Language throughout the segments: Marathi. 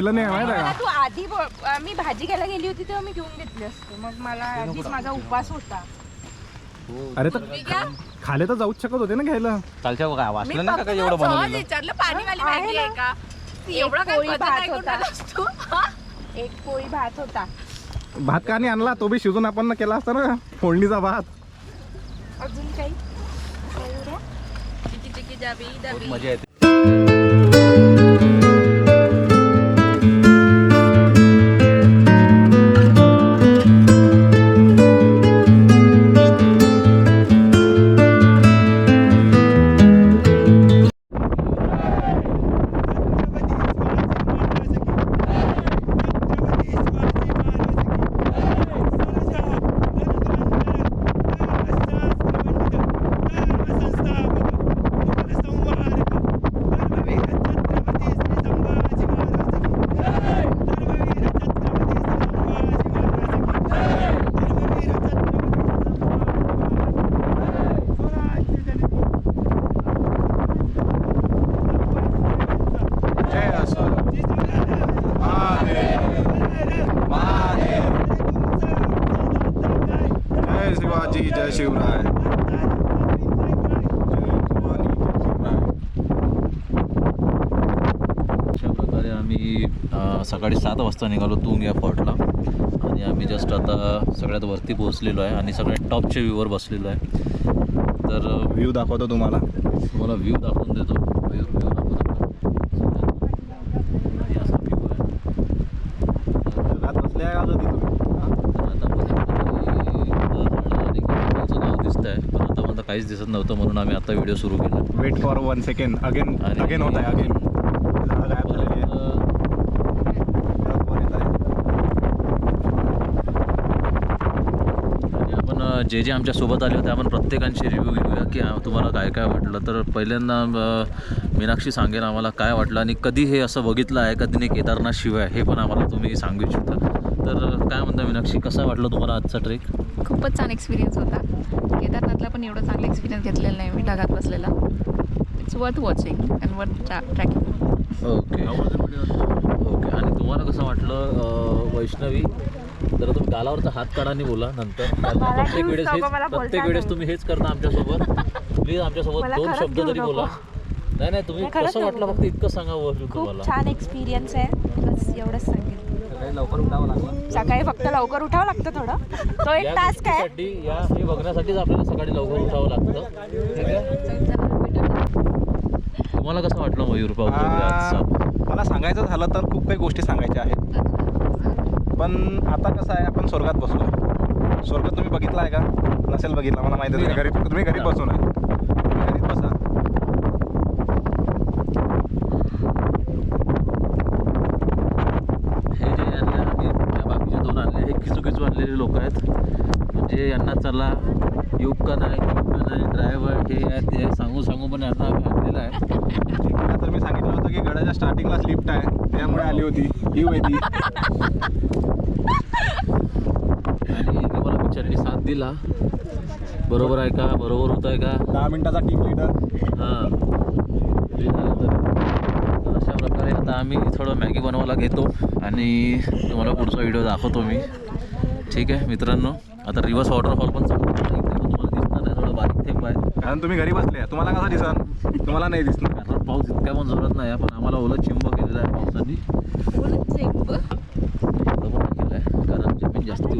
केलं नाही माहिती आहे मला का? तू आधी मी भाजी घ्यायला गेली होती तेव्हा मी घेऊन घेतली असते. मग मला आधीच माझा उपास होता. अरे तर खाले तर जाऊच शकत होते ना घ्यायला. काय मी वाचलं नाही का एवढं बनवलेलं? विचारलं पाणीवाली आहे मॅगी ना. आहे का? ती एवढा एक काय पोळी पदार्थ भात ऐकून होता. आलास तू? हा? एक पोळी भात होता. भात का नाही आणला? तो बी शिजून आपण केला असता ना फोडणीचा भात. अजून काही? एवढ्या? चिकी चिकी जाबी बहुत दबी मजा येते. सकाळी सात वाजता निघालो तुंग या फॉर्टला आणि आम्ही जस्ट आता सगळ्यात वरती पोहोचलेलो आहे आणि सगळ्यात टॉपच्या व्ह्यूवर बसलेलो आहे. तर व्ह्यू दाखवतो तुम्हाला. तुम्हाला व्ह्यू दाखवून देतो. व्ह्यू हा? दिसत काहीच दिसत नव्हतं म्हणून आम्ही आता व्हिडिओ सुरू केला wait for one second again again होत आहे अगेन गायब झालेली आहे परत वर येत आहे. आणि आपण अ, जे जे आमच्यासोबत आले होते आपण प्रत्येकांची रिव्ह्यू घेऊया की तुम्हाला काय काय वाटलं. तर पहिल्यांदा मीनाक्षी सांगेन आम्हाला काय वाटलं आणि कधी हे असं बघितलं आहे कधी नाही केदारनाथ शिवाय हे पण आम्हाला तुम्ही सांगू इच्छिता. तर काय म्हणता मीनाक्षी कसं वाटलं तुम्हाला आजचा ट्रेक खूपच छान एक्सपिरियन्स होता. केदारनाथला पण एवढा चांगला एक्सपिरियन्स घेतलेला नाही मी ढगात बसलेला. It's worth watching and worth trekking okay okay आणि तुम्हाला कसं वाटलं वैष्णवी? तर तुम्ही गालावरचा हात काढा आणि बोला नंतर. कारण मला प्रत्येक वेळेस नको, हेच मला प्रत्येक वेळेस नाही. तुम्ही हेच करता आमच्यासोबत प्लीज आमच्यासोबत मला दोन खरंच शब्द तरी बोला. नाही नाही तुम्ही नाही, खरंच कसं वाटलं नको. फक्त इतकं सांगा वरून तुम्हाला खूप छान एक्सपिरियन्स आहे. बस एवढंच सांगेन. सकाळी लवकर उठावं लागलं. सकाळी फक्त लवकर उठावं लागतं थोडं. तो एक या टास्क आहे. गोष्टीसाठी या हे बघण्यासाठीच आपल्याला सकाळी लवकर उठावं लागतं. ठीक आहे? तुम्हाला कसं वाटलं मयूर पाहू आजचा मला सांगायचं झालं तर खूप काही गोष्टी सांगायच्या आहेत. पण आता कसं आहे आपण स्वर्गात बसलो आहे स्वर्ग तुम्ही बघितला आहे का? नसेल बघितला मला माहिती आहे घरी तुम्ही घरी बसून आहे. तुम्ही घरीच बसा. हे जे आम्ही त्या बाकीचे दोन आणले हे खिचू खिचू आणलेले लोक आहेत. म्हणजे यांना चला युग का नाही युग का नाही ड्रायव्हर हे आहे ते सांगू सांगू पण यांना आम्ही आणलेलं आहे. चिकीला तर मी सांगितलं होतं की गडाच्या स्टार्टिंगलाच लिफ्ट आहे. त्यामुळे आली होती. ही होती आणि यांनी मला बिचारीने साथ दिला. बरोबर आहे का? बरोबर होत आहे का? दहा मिनिटाचा टीम लिडर हां. तर अशा प्रकारे आता आम्ही थोडं मॅगी बनवायला घेतो आणि तुम्हाला पुढचा व्हिडिओ दाखवतो मी. ठीक आहे मित्रांनो. आता रिव्हर्स वॉटरफॉल पण चालू तुम्हाला दिसणार नाही थोडं बारीक थेंब आहे. कारण तुम्ही घरी बसले. तुम्हाला कसं दिसन? तुम्हाला नाही दिसणार. कारण पाऊस इतक्या पण जोरात नाही आहे पण आम्हाला ओलं चिंब केलेलं आहे पावसाने. केलं आहे कारण जमीन जास्ती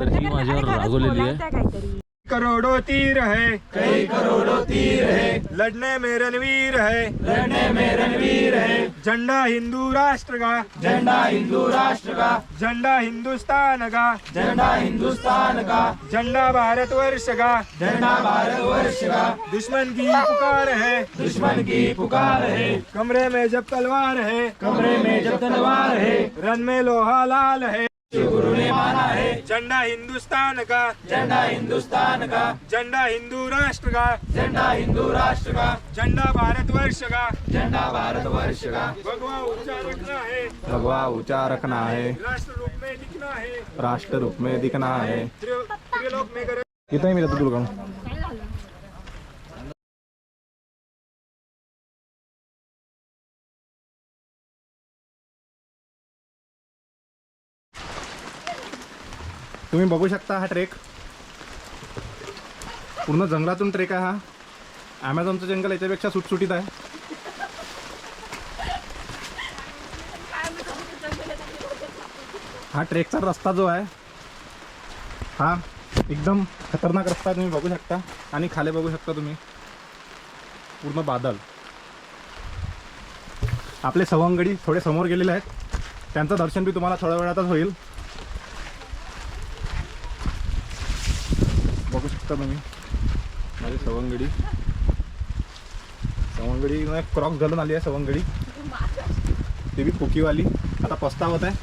तर ही माझ्यावर रागवलेली आहे. करोड़ों तीर है। कई करोड़ों तीर है। लड़ने में रणवीर है। लड़ने में रणवीर है। झंडा हिंदू राष्ट्र का। झंडा हिंदू राष्ट्र का। झंडा हिंदुस्तान का। झंडा हिंदुस्तान का। झंडा भारत वर्ष का। झंडा भारत वर्ष का। दुश्मन की पुकार है। दुश्मन की पुकार है। कमरे में जब तलवार है। कमरे में जब तलवार है। रन में लोहा लाल है। गुरु ने माना है झंडा हिंदुस्तान का? झंडा हिंदुस्तान का? झंडा हिंदू राष्ट्र का? झंडा हिंदू राष्ट्र का? झंडा भारत वर्ष का? झंडा भारत वर्ष का? भगवा ऊंचा रखना है भगवा ऊंचा रखना है राष्ट्र रूप में दिखना है. राष्ट्र रूप में दिखना है. त्रिलोक में कितना ही मिला तुम्ही बघू शकता हा ट्रेक. पूर्ण जंगलातून ट्रेक आहे हा. ॲमेझॉनचं जंगल याच्यापेक्षा सुटसुटीत आहे. हा ट्रेकचा रस्ता जो आहे हा एकदम खतरनाक रस्ता तुम्ही बघू शकता. आणि खाली बघू शकता तुम्ही. पूर्ण बादल. आपले सवंगडी थोडे समोर गेलेले आहेत. त्यांचं दर्शन बी तुम्हाला थोड्या वेळातच होईल बघू शकता तुम्ही? माझी सवंगडी. सवंगडी क्रॉक्स घालून आली आहे सवंगडी. ती बी पुकीवाली आता पस्तावत आहे.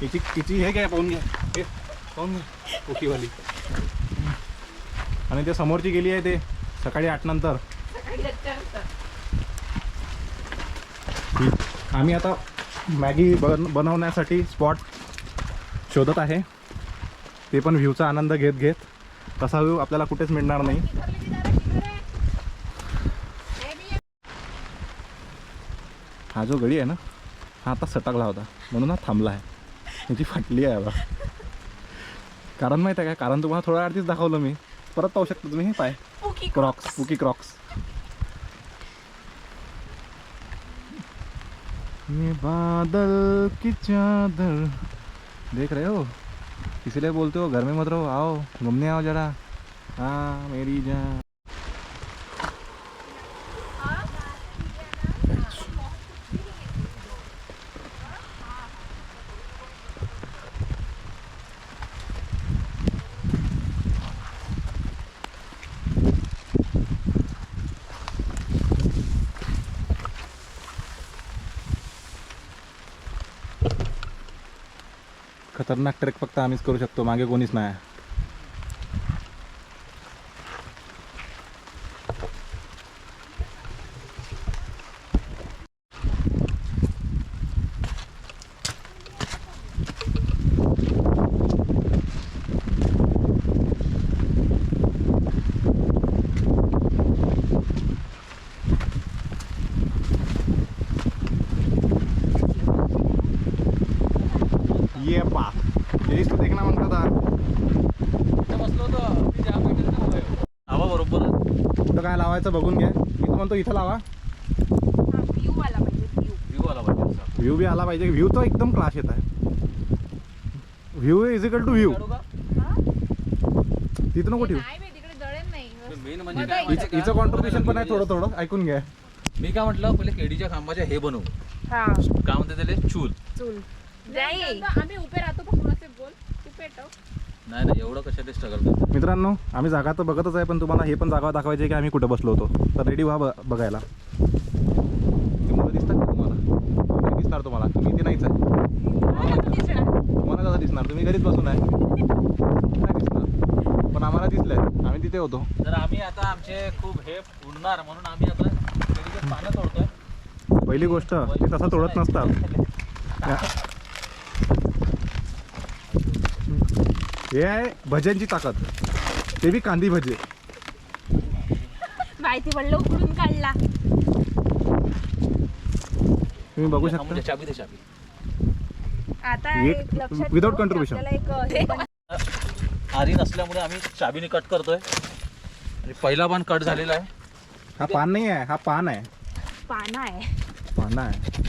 तिची तिची हे काय पाहून घ्या. हे पाहून घ्या पुकीवाली आणि ते समोरची गेली आहे ते सकाळी आठ नंतर. आम्ही आता मॅगी बन बनवण्यासाठी स्पॉट शोधत आहे. ते पण व्ह्यूचा आनंद घेत घेत तसा व्ह्यू आपल्याला कुठेच मिळणार नाही. हा जो गडी आहे ना हा आता सटकला होता. म्हणून हा थांबला आहे. याची फाटली आहे बा कारण माहीत आहे काय कारण तुम्हाला थोड्या आधीच दाखवलं मी. परत पाहू शकता तुम्ही. हे पाय. क्रॉक्स पुकी क्रॉक्स ये बादल की चादर. देख रहे हो? इसलिए बोलते हो घर में मत रहो आओ घूमने आओ जरा। हाँ मेरी जान। खतरनाक ट्रेक फक्त आम्हीच करू शकतो. मागे कोणीच नाही ये बा यहीच तो देखना म्हणतात हा. बसलो होतो आवा बरोबर लावायचं बघून घ्या मी म्हणतो इथं लावा. व्ह्यू आला पाहिजे व्ह्यू व्ह्यू आला पाहिजे असा. व्ह्यू बी आला पाहिजे. व्ह्यू तर एकदम क्लास येत आहे. View is equal to view तिथं नको ठेवू. नाही तिकडे जळेल नाही. मेन म्हणजे काय माहिती हिचं हिचं कॉन्ट्रीब्युशन पण आहे थोडं थोडं ऐकून घ्या. मी काय म्हटलं पहिले केडीच्या खांबाच्या हे बनवू. हा. काय म्हणते त्याला? चूल. चूल. नाही. आम्ही उभे राहतो पण कुणाचे बोल. तू पेटव नाही नाही एवढं कशाला स्ट्रगल करतो. मित्रांनो आम्ही जागा तर बघतच आहे पण तुम्हाला हे पण जागा दाखवायची आहे की आम्ही कुठं बसलो होतो. तर रेडी व्हा ब- बघायला. ते मुलं दिसतात का तुम्हाला? नाही दिसणार तुम्हाला. तुम्ही इथे नाहीच आहे. तुम्हाला कसं दिसणार? तुम्ही घरीच बसून आहे. नाही दिसणार? पण आम्हाला दिसलंय. आम्ही तिथे होतो. तर आम्ही आता आमचे खूप हे उडणार म्हणून आम्ही आता केळीचे पानं तोडतोय. पहिली गोष्ट ते तसं तोडत नसतात. हे आहे भज्यांची ताकद. ते बी कांदी भजे. माहिती पडलं उकडून काढला. तुम्ही बघू शकता. चाबी दे चाबी. आता एक- एक लक्षात without ठेव की contribution. आपल्याला एक हे पण- आरी नसल्यामुळे आम्ही चाबीने कट करतोय. आणि पहिला बाण कट झालेला आहे. हा पान नाही आहे हा पान आहे. पाना आहे. पाना आहे.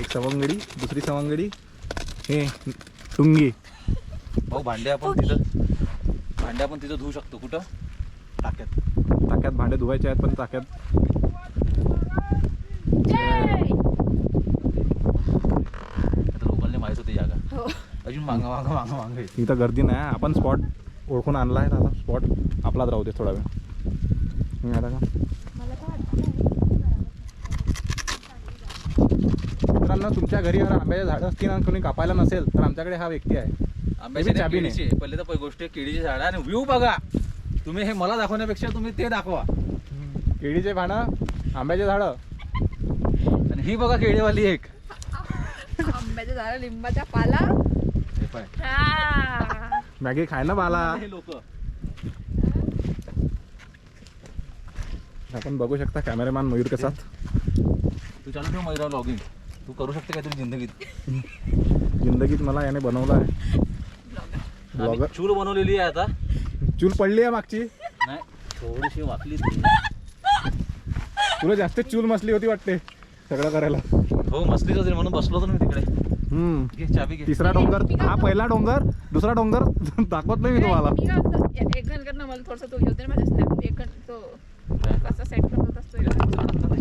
एक सवंगडी दुसरी सवंगडी हे टुंगी. भाऊ भांडे आपण तिथं भांडे आपण तिथं धुवू शकतो. कुठं? टाक्यात. टाक्यात भांडे धुवायचे आहेत पण टाक्यात आता लोकांना माहीत होती जागा हो. अजून मागा मागा मागा मागा आहे. इथं गर्दी नाही आपण स्पॉट ओळखून आणला आहे आता. स्पॉट आपलाच राहू दे थोडा वेळ. हम्म, आता का? मित्रांनो तुमच्या घरी जर आंब्याचे झाडं असतील आणि कोणी कापायला नसेल तर आमच्याकडे हा व्यक्ती आहे. आंब्याची चाबी नाही. पहिले तर पहिली गोष्ट आहे केळीची झाडं आणि व्ह्यू बघा. तुम्ही हे मला दाखवण्यापेक्षा तुम्ही ते दाखवा. केळीचे पानं आंब्याचे झाडं. आणि ही बघा केळीवाली एक. आंब्याचं झाड लिंबाचा पाला. हे पाय. हा. मॅगी खाय ना बाला. हे लोक. आपण बघू शकता कॅमेरामॅन मयूर के साथ तू चालू ठेव मैरा लॉगिंग तू करू शकते काहीतरी जिंदगीत. जिंदगीत मला याने बनवलं आहे ब्लॉगर चूल बनवलेली आहे आता. चूल पडली आहे मागची. नाही थोडीशी वाकली ती. तुला जास्त चूल मसली होती वाटते सगळं करायला. हो मस्तीच होती म्हणून बसलो होतो ना मी तिकडे. हम्म. घे चाबी घे. तिसरा डोंगर. हा पहिला डोंगर दुसरा डोंगर दाखवत नाही मी तुम्हाला. मी एक घन करणं मला थोडंसं तो होतं ना माझ्या snap. एक घन तो कसा सेट करत होतास तो एक घन.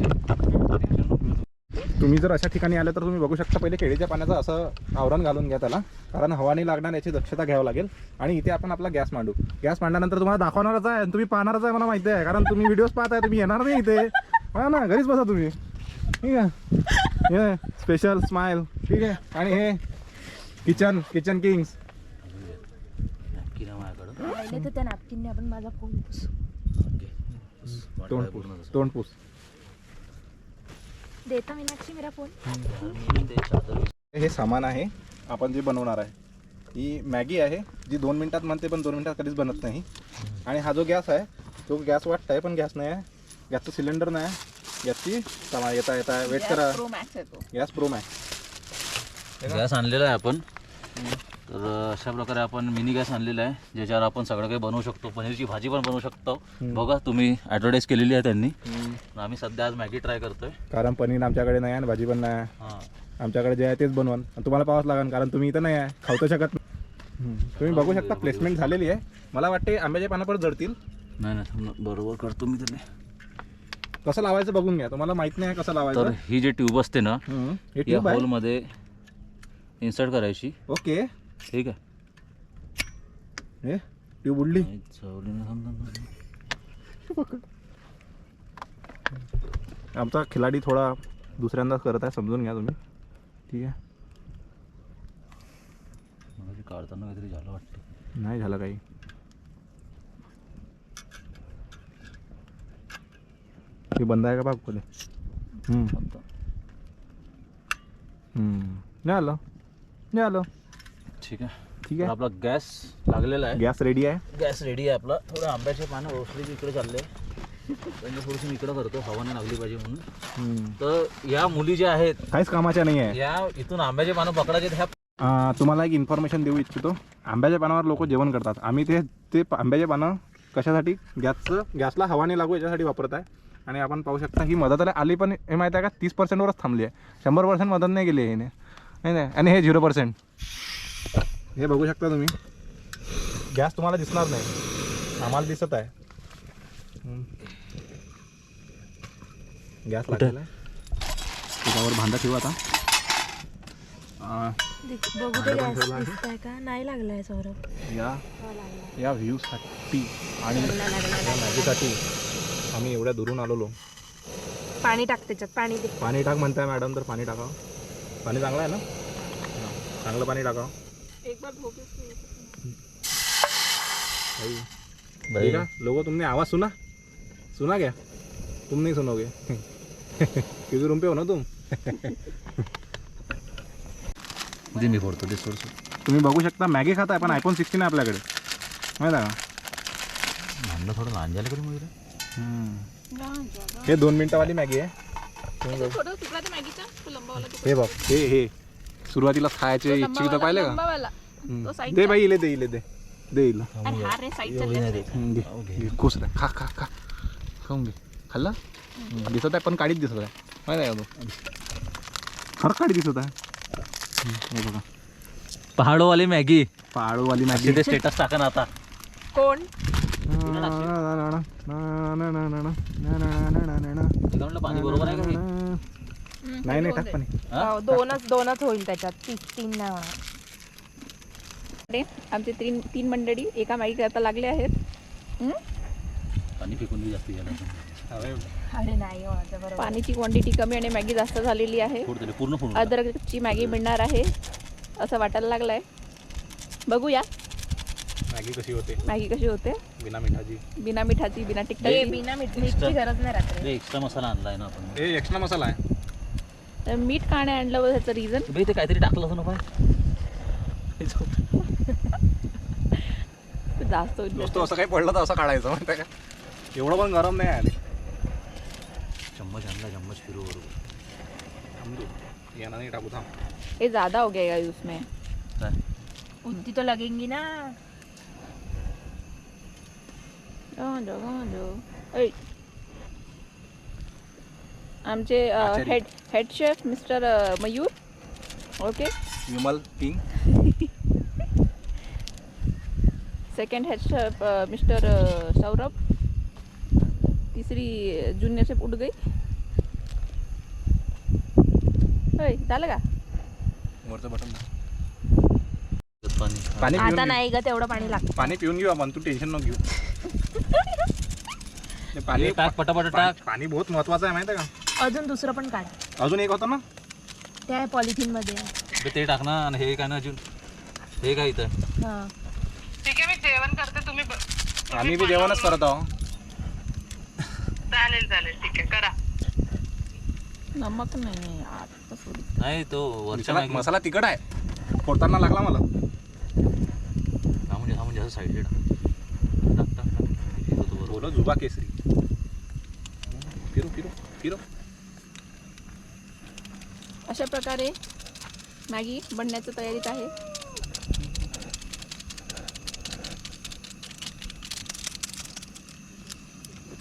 तुम्ही जर अशा ठिकाणी आले तर तुम्ही बघू शकता पहिले केळीच्या पाण्याचं असं आवरण घालून घ्या त्याला. कारण हवा नाही लागणार याची दक्षता घ्यावं लागेल. आणि इथे आपण आपला गॅस मांडू. गॅस मांडल्यानंतर तुम्हाला दाखवणारच आहे आणि तुम्ही पाहणारच आहे मला माहिती आहे. कारण तुम्ही व्हिडिओज पाहताय तुम्ही येणार नाही इथे. हा ना घरीच बसा तुम्ही. ठीक आहे? हे स्पेशल स्माइल ठीक आहे? आणि हे किचन किचन किंग्स तर त्या नॅपकिनने आपण माझा फोन पुसू. घे. बस, वाटलं तोंड पूस. तोंड पूस. देता मीनाक्षी मेरा फोन हे सामान आहे आपण जे बनवणार आहे ही मॅगी आहे जी दोन मिनिटात बनते पण दोन मिनिटात कधीच बनत नाही. आणि हा जो गॅस आहे तो गॅस वाटत आहे पण गॅस नाही आहे. गॅसचं सिलेंडर नाही आहे. गॅसची सामान येता येता वेट करा. गॅस प्रोम आहे गॅस आणलेला आहे आपण. तर अशा प्रकारे आपण मिनी गॅस आणलेला आहे ज्याच्यावर आपण सगळं काही बनवू शकतो. पनीरची भाजी पण बनवू शकतो. बघा तुम्ही ॲडव्हर्टाईज केलेली आहे त्यांनी. आम्ही सध्या आज मॅगी ट्राय करतोय. कारण पनीर आमच्याकडे नाही आहे आणि भाजी पण नाही हां. आमच्याकडे जे आहे तेच बनवून. तुम्हाला पाहावंच लागेल कारण तुम्ही इथं नाही आहे. खाऊ तर शकत. तुम्ही बघू शकता प्लेसमेंट झालेली आहे. मला वाटते आंब्याचे पानं पण जडतील नाही नाही बरोबर करतो मी त्याने. कसं लावायचं बघून घ्या. तुम्हाला माहीत नाही आहे कसं तर लावायचं ही जी ट्यूब असते ना हम्म. हे या ट्यूब आहे. होलमध्ये इन्सर्ट करायची. ओके. ठीक आहे. हे ट्यूब उडली. आमचा खिलाडी थोडा दुसऱ्यांदाच करत आहे समजून घ्या तुम्ही. ठीक आहे. ते काढताना काहीतरी झालं वाटतं. नाही झालं काही. हे बंद आहे का बाग हम्म. नाही आलं. नाही आलं. ठीक आहे. ठीक आहे. आपला गॅस लागलेला आहे. गॅस रेडी आहे. गॅस रेडी आहे आपला. थोडं आंब्याचे पानं रोसली की इकडे चालले. म्हणजे थोडीशी मी इकडं करतो. हवा नाही लागली पाहिजे म्हणून. तर या मुली ज्या आहेत काहीच कामाच्या नाही आहे या इथून आंब्याचे पानं पकडायचे ह्या तुम्हाला एक इन्फॉर्मेशन देऊ इच्छितो. आंब्याच्या पानावर लोक जेवण करतात. आम्ही ते ते प- आंब्याचे पानं कशासाठी? गॅसचं गॅसला हवा नाही लागू याच्यासाठी वापरत आहे. आणि आपण पाहू शकता ही मदत आली पण हे माहिती आहे का? तीस पर्सेंटवरच थांबली आहे. शंभर पर्सेंट मदत नाही केली आहे हिने. नाही नाही. आणि हे झिरो पर्सेंट हे बघू शकता तुम्ही. गॅस तुम्हाला दिसणार नाही. आम्हाला दिसत आहे. गॅस लागलेला त्याच्यावर भांडा ठेवू आता. बघू ते गॅस दिसतंय का? नाही लागलाय सौरभ. या या व्ह्यूसाठी आणि या मॅगीसाठी आम्ही एवढ्या दुरून आलेलो. पाणी टाक त्याच्यात पाणी दे. पाणी टाक म्हणताय मॅडम तर पाणी टाकावं. पाणी चांगलं आहे ना? चांगलं पाणी टाकावं. एक बार भोग भाई ठीक है? लोगों तुमने आवाज़ सुना? सुना क्या? तुम नहीं सुनोगे। क्योंकि रूम पे हो ना तुम? दे मी फोडतो ते सोड सोड. तुम्ही बघू शकता मॅगी खाताय पण आयफोन सिक्स्टीन आहे आपल्याकडे। माहिती आहे का भांडणं थोडं लहान झालं कधी हे दोन मिनिटावाली मॅगी आहे तुम्ही बघू. छोटा तुकडा ते मॅगीचा तो लंबावाला तुकडा. हे बघ हे हे सुरुवातीला खायचे तो लंबावाला- पाहिले का. तो. दे बाई इले दे इले दे दे इला हा हो, खुश राह खा खा खा खाऊन घे खाल्ला दिसत आहे पण काळीच दिसत आहे माहिती आहे का तो खरं काळी दिसत आहे हे बघा पहाडोवाली मॅगी पाळूवाली मॅगी तिथे स्टेटस टाका ना आता कोण पाणी बरोबर आहे का हे? नाही नाही टाक. पाणी. हा? हो, दोनच दोनच होईल त्याच्यात. तीन तीन नाही होणार. आमचे तीन तीन मंडळी एका मॅगी करता लागले आहेत. हम्म? पाणी फेकून दे जास्ती झालं अरे नाही होणार ते बरोबर. पाण्याची क्वांटिटी कमी आणि मॅगी जास्त झालेली आहे. फोड त्याला पूर्ण फोडून टाक. अद्रकची मॅगी मिळणार आहे असं वाटायला लागलंय. बघूया. मॅगी कशी होते? मॅगी कशी होते? बिना मिठाची. बिना मिठाची बिना हे तिखटाची बिना मीठ मीठची गरज नाही राहत ते एक्स्ट्रा मसाला आणलाय ना आपण. हे एक्स्ट्रा मसाला आहे. तर मीठ का नाही आणलं ह्याचं रिझन ते काहीतरी टाकलं असं ना जास्त नुसतं असं काही पडलं तर असं काढायचं माहिती का? एवढं पण गरम नाही आले चम्मच आणला चम्मच फिरू बरोबर. यानं नाही टाकू थांब. ये ज़्यादा हो गया यार उसमें. उतनी तो लगेंगी ना. गांजो गांजो ऐ आमचे आचारी. Head head chef mister Mayur. Okay Vimal king second head chef mister Saurabh. तिसरी ज्युनियर शेफ उठ गई होय झालं का? वरचं बटन पाणी. पाणी पिऊन आता घेऊ. नाही ग तेवढं पाणी लागतं. पाणी पिऊन घेऊ आपण तू टेन्शन नको घेऊ. ते पाणी टाक पटापट टाक. पाणी बहुत महत्वाचं आहे माहिती आहे का? अजून दुसरं पण काढ. अजून एक होतं ना? त्या पॉलिथिनमध्ये बे ते टाक ना आणि हे काय ना अजून? हे काय इथं? हा. आम्ही बी जेवणच करत आहो नमक नाही आता सोडी नाही तो वरच्या मसाला मॅगी मसाला तिखट आहे. फोडताना लागला मला. हा म्हणजे हा म्हणजे असं साईडला टाक. टाक टाक टाक. हे बरोबर. बोलो जुबा केसरी. फिरू फिरू फिरू. अशा प्रकारे मॅगी बनण्याच्या तयारीत आहे.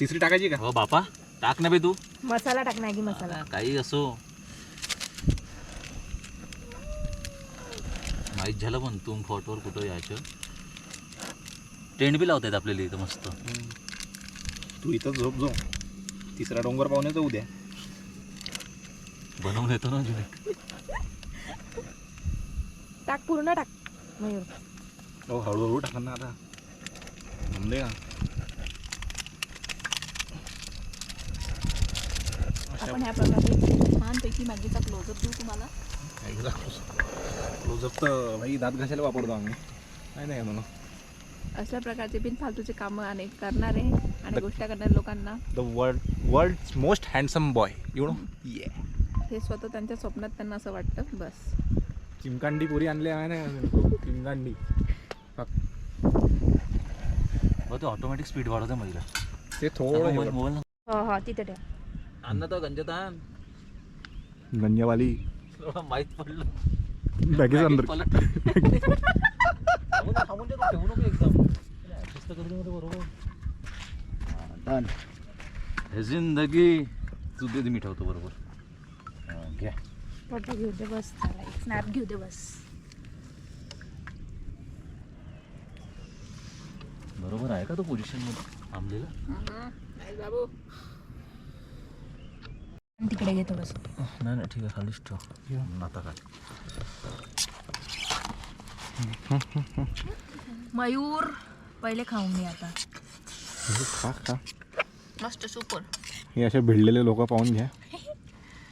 तिसरी टाकायची का? हो बापा. टाक ना बे तू. मसाला टाक मॅगी मसाला. काही असो. माहीत झालं पण तू फोटोवर कुठं यायचं? टेंट बी लावतायत आपल्याला इथं मस्त. तू इथं झोप जो तिसरा डोंगर पाहून येतो उद्या. बनवून येतो ना अजून एक. टाक पूर्ण टाक. मयूर. हो हळूहळू टाका ना आता. का आपण ह्या प्रकारे छानपैकी मॅगीचा क्लोजअप देऊ तुम्हाला. क्लोजअप तर भाई दात घासायला वापरतो आम्ही. नाही नाही म्हणून अशा प्रकारचे बिनफालतूचे कामं अनेक करणारे आणि गोष्टी करणाऱ्या लोकांना. The world world most handsome boy you know ये हे स्वतः त्यांच्या स्वप्नात त्यांना असं वाटतं बस. चिमकांडी पुरी आणली आहे ना चिमकांडी. ते ऑटोमॅटिक स्पीड वाढवते महिला ते थोडं मोबाईल मोबाईल हो हो तिथे ठेव. अन्न तर गंजत गंजावाली. थोडं माहीत पडलं. बॅगेच अंदर पलट. थांबून जा, थांबून जा, तू ठेवू नको एकदम. Adjust तर करू दे मध्ये बरोबर. हा. हे जिंदगी. तू दे मी ठेवतो बरोबर. घ्या फोटो घेऊ दे बस चला एक स्नॅप घेऊ दे बस. बरोबर आहे का तो पोझिशनमध्ये? बाबू. तिकडे घे थोडस. नाही नाही ठीक आहे खालीच ठेव. आता काय? मयूर पहिले खाऊन घे आता. खा खा. मस्त सुपर हे असे भिडलेले लोक पाहून घ्या.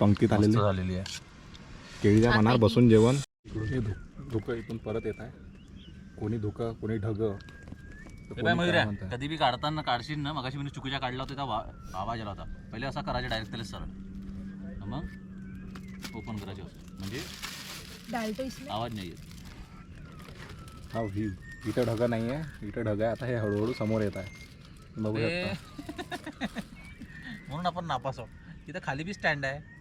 पंक्तीत मस्त आलेले. झालेली आहे. केळीच्या मनावर बसून जेवण. इकडून हे धु- धुकं इथून परत येत आहे. कोणी धुकं कोणी ढग. काय कधी बी काढताना काढशील ना मगाशी मी चुकीच्या काढला होता तेव्हा आवाज आला होता. पहिले असा करायचा डायरेक्ट त्याला सरळ. मग ओपन करायचे असं म्हणजे इसमें? आवाज नाही येत हा व्ह्यू इथं ढग नाही आहे इथं ढग आहे. आता हे हळूहळू समोर येत आहे. बघू शकता. म्हणून आपण नापास आहोत. तिथं खाली बी स्टँड आहे.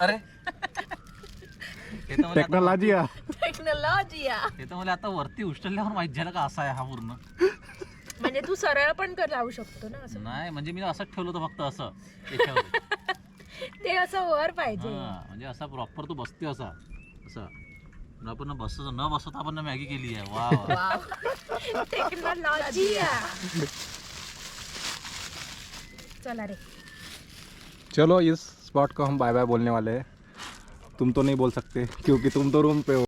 अरे. हे तर मला आता- टेक्नॉलॉजी या टेक्नॉलॉजी हे तर मला आता वरती उचलल्यावर माहीत झालं का असा आहे हा पूर्ण. म्हणजे तू सरळ पण कर लावू शकतो ना असं. नाही म्हणजे मी असंच ठेवलं होतं फक्त असं याच्यावर. ते असं वर पाहिजे. हा म्हणजे असा प्रॉपर तू बसते असा. असा. पण आपण बस न बसता आपण मॅगी केली आहे. वा वा टेक्नॉलॉजी चला रे. चलो इस स्पॉट को हम बाय बाय बोलने वाले हैं। तुम तो नहीं बोल सकते क्योंकि तुम तो रूम पे हो।